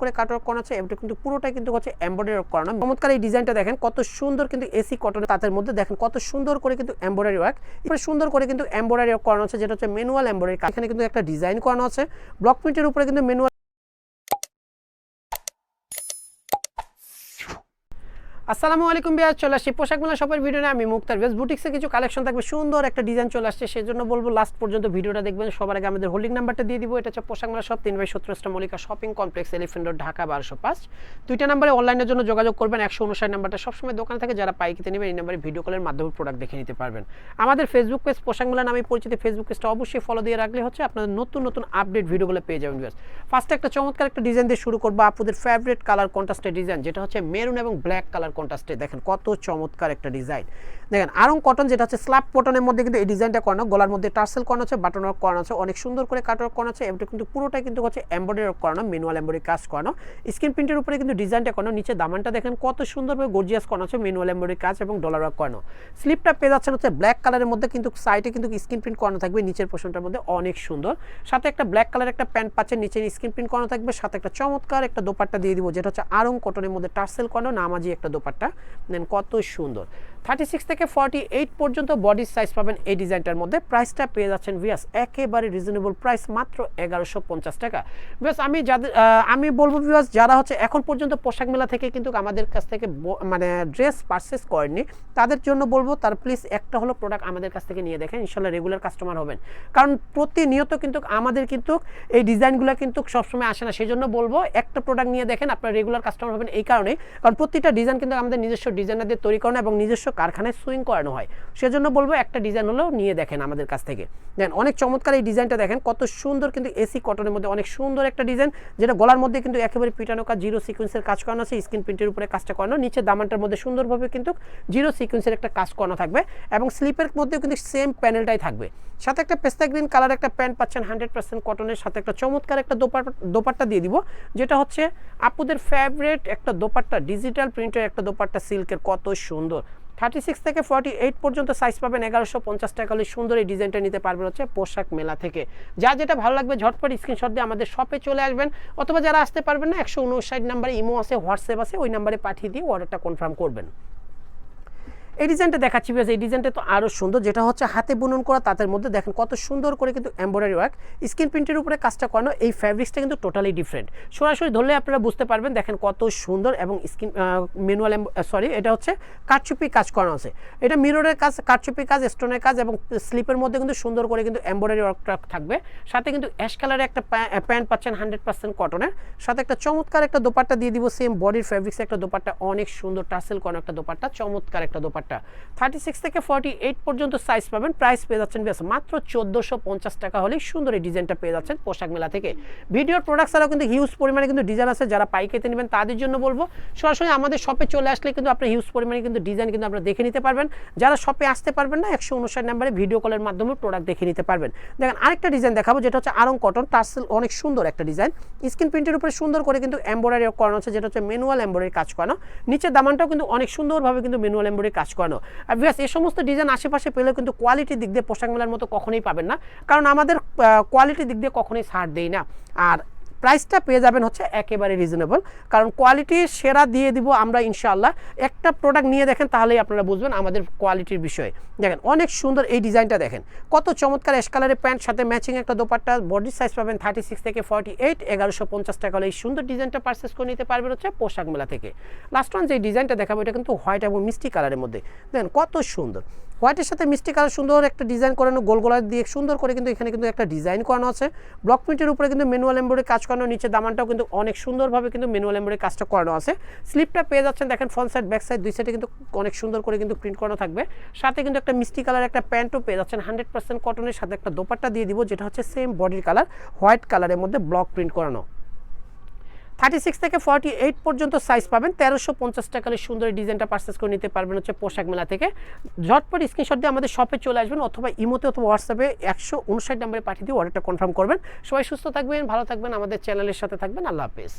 করে কাটওয়ার্ক করা আছে এটা কিন্তু পুরোটাই কিন্তু হচ্ছে এমব্রয়ডারি করানো। চমৎকার এই ডিজাইনটা দেখেন, কত সুন্দর কিন্তু এসি কটনের তাদের মধ্যে দেখেন, কত সুন্দর করে কিন্তু এম্ব্রয়ডারি ওয়ার্ক এরপরে সুন্দর করে কিন্তু এমব্রয়ডারি করানো আছে, যেটা হচ্ছে ম্যানুয়াল এম্ব্রয়ডারি এখানে কিন্তু একটা ডিজাইন করানো আছে ব্লক প্রিন্টের উপরে কিন্তু ম্যানুয়াল আসসালামু আলাইকুম বিয়ার চলে আসছি পোশাক মেলা শপের ভিডিও নিয়ে। আমি মুক্তার বেশ বুটিক্সে কিছু কালেকশন থাকবে, সুন্দর একটা ডিজাইন চলে আসছে সেই জন্য বলব লাস্ট পর্যন্ত ভিডিওটা দেখবেন। সবার আগে আমাদের হোল্ডিং নাম্বারটা দিয়ে দিব, এটা হচ্ছে পোশাক মেলা শপ তিন বাই সত্তরটা Mallika shopping complex elephant road Dhaka বারোশো পাঁচ। দুইটা নাম্বারে অনলাইনের জন্য যোগাযোগ করবেন, একশো উনষাট নাম্বারটা সবসময় দোকান থেকে, যারা পাইকিতে নেবেন, এই নাম্বারে ভিডিও কলের মাধ্যমে প্রোডাক্ট দেখে নিতে পারবেন। আমাদের ফেসবুক পেজ পোশাক মেলা নামে পরিচিত ফেসবুক পেজটা অবশ্যই ফলো দিয়ে রাখলে হচ্ছে আপনাদের নতুন নতুন আপডেট ভিডিওগুলো পেয়ে যাবেন বিয়ার্স ফার্স্টে একটা চমৎকার একটা ডিজাইন দিয়ে শুরু করব, আপুদের ফেভারিট কালার কন্ট্রাস্টের ডিজাইন যেটা হচ্ছে মেরুন এবং ব্ল্যাক কালার কন্ট্রাস্টে দেখেন কত চমৎকার একটা ডিজাইন দেখেন, আরং কটন যেটা হচ্ছে স্ল্যাব কটনের মধ্যে কিন্তু এই ডিজাইনটা করানো, গলার মধ্যে টার্সেল করানো আছে বাটন ওয়ার্ক করানো আছে, অনেক সুন্দর করে কাট ওয়ার্ক করানো আছে এটা কিন্তু পুরোটাই কিন্তু হচ্ছে এমব্রয়ডারি করানো ম্যানুয়াল এমব্রয়ডারি কাজ করানো। স্ক্রিন প্রিন্টের উপরে কিন্তু ডিজাইনটা করানো, নিচে দামানটা দেখেন কত সুন্দরভাবে গর্জিয়াস করানো আছে ম্যানুয়াল এমব্রয়ডারি কাজ এবং ডলার ওয়ার্ক করানো। স্লিপটা পেয়ে যাচ্ছেন হচ্ছে ব্ল্যাক কালারের মধ্যে কিন্তু সাইডে কিন্তু স্ক্রিন প্রিন্ট করানো থাকবে, নিচের পোর্শনটার মধ্যে অনেক সুন্দর। সাথে একটা ব্ল্যাক কালার একটা প্যান্ট পাচ্ছেন নিচে স্ক্রিন প্রিন্ট করানো থাকবে, সাথে একটা চমৎকার একটা দোপাট্টা দিয়ে দিব, যেটা হচ্ছে আরং কটনের মধ্যে টার্সেল করানো, নামাজি একটা দোপাট্টা। দেন কত সুন্দর। থার্টি সিক্স থেকে ফর্টি এইট পর্যন্ত বডির সাইজ পাবেন এই ডিজাইনটার মধ্যে। প্রাইসটা পেয়ে যাচ্ছেন ভিয়াস একেবারে রিজনেবল প্রাইস মাত্র এগারোশো পঞ্চাশ টাকা। ভিয়াস আমি যাদের আমি বলব ভিয়াস যারা হচ্ছে এখন পর্যন্ত পোশাক মেলা থেকে কিন্তু আমাদের কাছ থেকে মানে ড্রেস পারচেস করেননি, তাদের জন্য বলব, তার প্লিজ একটা হলো প্রোডাক্ট আমাদের কাছ থেকে নিয়ে দেখেন ইনশাল্লাহ রেগুলার কাস্টমার হবেন। কারণ প্রতিনিয়ত কিন্তু আমাদের কিন্তু এই ডিজাইনগুলো কিন্তু সবসময় আসে না। সেই জন্য বলব, একটা প্রোডাক্ট নিয়ে দেখেন, আপনার রেগুলার কাস্টমার হবেন এই কারণে কারণ প্রতিটা ডিজাইন কিন্তু আমাদের নিজস্ব ডিজাইনারদের তৈরি করানো এবং নিজস্ব কারখানায় সুইং করানো হয়। সেজন্য বলব একটা ডিজাইন হলেও নিয়ে দেখেন আমাদের কাছ থেকে। দেন অনেক চমৎকার এই ডিজাইনটা দেখেন, কত সুন্দর কিন্তু এসি কটনের মধ্যে অনেক সুন্দর একটা ডিজাইন, যেটা গলার মধ্যে কিন্তু একেবারে পিটানো কাজ, জিরো সিকোয়েন্সের কাজ করানো আছে স্ক্রিন প্রিন্টের উপরে কাজটা করানো নিচে দামানটার মধ্যে সুন্দরভাবে কিন্তু জিরো সিকোয়েন্সের একটা কাজ করানো থাকবে এবং স্লিপের মধ্যেও কিন্তু সেম প্যানেলটাই থাকবে। সাথে একটা পেস্তা গ্রিন কালার একটা প্যান্ট পাচ্ছেন হান্ড্রেড পার্সেন্ট কটনের, সাথে একটা চমৎকার একটা দোপাট্টা দিয়ে দিব, যেটা হচ্ছে, আপুদের ফেভারেট একটা দোপাট্টা ডিজিটাল প্রিন্টের একটা দোপাট্টা সিল্কের কত সুন্দর। থার্টি সিক্স থেকে ফর্টি এইট পর্যন্ত সাইজ পাবেন এগারোশো পঞ্চাশ টাকা হলে সুন্দর এই ডিজাইনটা নিতে পারবেন হচ্ছে পোশাক মেলা থেকে। যা যেটা ভালো লাগবে, ঝটপট স্ক্রিনশট দিয়ে আমাদের শপে চলে আসবেন। অথবা যারা আসতে পারবেন না, একশো উনষাট নাম্বারে ইমো আছে, হোয়াটসঅ্যাপ আছে, ওই নাম্বারে পাঠিয়ে দিয়ে অর্ডারটা কনফার্ম করবেন। এই ডিজাইনটা দেখাচ্ছি বেশ এই ডিজাইনটা তো আরও সুন্দর, যেটা হচ্ছে হাতে বুনন করা তাদের মধ্যে দেখেন কত সুন্দর করে কিন্তু এমব্রয়ডারি ওয়ার্ক স্ক্রিন প্রিন্টের উপরে কাজটা করানো, এই ফ্যাব্রিক্সটা কিন্তু টোটালি ডিফারেন্ট সরাসরি ধরলে আপনারা বুঝতে পারবেন, দেখেন কত সুন্দর এবং স্ক্রিন ম্যানুয়াল সরি এটা হচ্ছে কাঠচুপি কাজ করানো আছে। এটা মিররের কাজ কাঠচুপি কাজ স্টোনের কাজ এবং স্লিপের মধ্যে কিন্তু সুন্দর করে কিন্তু এমব্রয়ডারি ওয়ার্কটা থাকবে। সাথে কিন্তু অ্যাশ কালারের একটা প্যান্ট পাচ্ছেন হান্ড্রেড পার্সেন্ট কটনের সাথে একটা চমৎকার একটা দোপাট্টা দিয়ে দিব সেম বডির ফ্যাব্রিক্স একটা দোপাট্টা, অনেক সুন্দর টাসেল করানো একটা দোপাট্টা, চমৎকার একটা দোপাট্টা। থার্টি সিক্স থেকে ফর্টি এইট পর্যন্ত সাইজ পাবেন প্রাইস পেয়ে যাচ্ছেন বেশ মাত্র চোদ্দোশো পঞ্চাশ টাকা হলেই সুন্দর এই ডিজাইনটা পেয়ে যাচ্ছেন পোশাক মেলা থেকে। ভিডিওর প্রোডাক্ট ছাড়াও কিন্তু হিউজ পরিমাণে কিন্তু ডিজাইন আছে, যারা পাইকারিতে নেবেন তাদের জন্য বলব, সরাসরি আমাদের শপে চলে আসলে কিন্তু আপনি হিউজ পরিমাণে কিন্তু ডিজাইন কিন্তু আপনারা দেখে নিতে পারবেন। যারা শপে আসতে পারবেন না, একশো উনষাট নাম্বারে ভিডিও কলের মাধ্যমে প্রোডাক্ট দেখে নিতে পারবেন। দেখেন আরেকটা ডিজাইন দেখাবো, যেটা হচ্ছে আরং কটন টার্সেল অনেক সুন্দর একটা ডিজাইন স্ক্রিন প্রিন্টের উপরে সুন্দর করে কিন্তু এম্ব্রয়ডারি করানো আছে, যেটা হচ্ছে ম্যানুয়াল এম্ব্রয়ডারি কাজ করানো। নিচের দামানটাও কিন্তু অনেক সুন্দরভাবে কিন্তু ম্যানুয়াল এম্ব্রয়ডারি কাজ করানো। আর বিয়াস এই সমস্ত ডিজাইন আশেপাশে পেলেও কিন্তু কোয়ালিটির দিক দিয়ে পোশাক মেলার মতো কখনোই পাবেন না। কারণ আমাদের কোয়ালিটির দিক দিয়ে কখনোই ছাড় দেই না। আর প্রাইসটা পেয়ে যাবেন হচ্ছে একেবারে রিজনেবল কারণ কোয়ালিটি সেরা দিয়ে দিব আমরা ইনশাআল্লাহ। একটা প্রোডাক্ট নিয়ে দেখেন, তাহলেই আপনারা বুঝবেন আমাদের কোয়ালিটির বিষয়ে। দেখেন, অনেক সুন্দর এই ডিজাইনটা দেখেন। কত চমৎকার এস কালারের প্যান্ট সাথে ম্যাচিং একটা দোপাট্টা বডি সাইজ পাবেন থার্টি সিক্স থেকে ফর্টি এইট এগারোশো পঞ্চাশ টাকা হলে এই সুন্দর ডিজাইনটা পারচেস করে নিতে পারবেন হচ্ছে পোশাক মেলা থেকে। লাস্ট ওয়ান যে ডিজাইনটা দেখাবো, এটা কিন্তু হোয়াইট এবং মিষ্টি কালারের মধ্যে। দেখেন, কত সুন্দর। হোয়াইটের সাথে মিষ্টি কালার সুন্দর একটা ডিজাইন করানো, গোল গোলার দিয়ে সুন্দর করে কিন্তু এখানে কিন্তু একটা ডিজাইন করানো আছে। ব্লক প্রিন্টের উপরে কিন্তু ম্যানুয়াল এমব্রয়ডারি কাজ করানো নিচে দামানটাও কিন্তু অনেক সুন্দরভাবে কিন্তু ম্যানুয়াল এমব্রয়ডারি কাজটা করানো আছে। স্লিপটা পেয়ে যাচ্ছেন, দেখেন ফ্রন্ট সাইড ব্যাক সাইড দুই সাইডে কিন্তু অনেক সুন্দর করে কিন্তু প্রিন্ট করানো থাকবে। সাথে কিন্তু একটা মিষ্টি কালার একটা প্যান্টও পেয়ে যাচ্ছেন হান্ড্রেড পার্সেন্ট কটনের সাথে একটা দোপাট্টা দিয়ে দিব, যেটা হচ্ছে সেম বডির কালার, হোয়াইট কালারের মধ্যে ব্লক প্রিন্ট করানো। থার্টি সিক্স থেকে ফর্টি এইট পর্যন্ত সাইজ পাবেন। তেরোশো পঞ্চাশ টাকার সুন্দর ডিজাইনটা পারচেস করে নিতে পারবেন হচ্ছে পোশাক মেলা থেকে। ঝটপট স্ক্রিনশট দিয়ে আমাদের শপে চলে আসবেন অথবা ইমোতে অথবা হোয়াটসঅ্যাপে একশো উনষাট নম্বরে পাঠিয়ে দিয়ে অর্ডারটা কনফার্ম করবেন। সবাই সুস্থ থাকবেন, ভালো থাকবেন, আমাদের চ্যানেলের সাথে থাকবেন। আল্লাহ হাফেজ।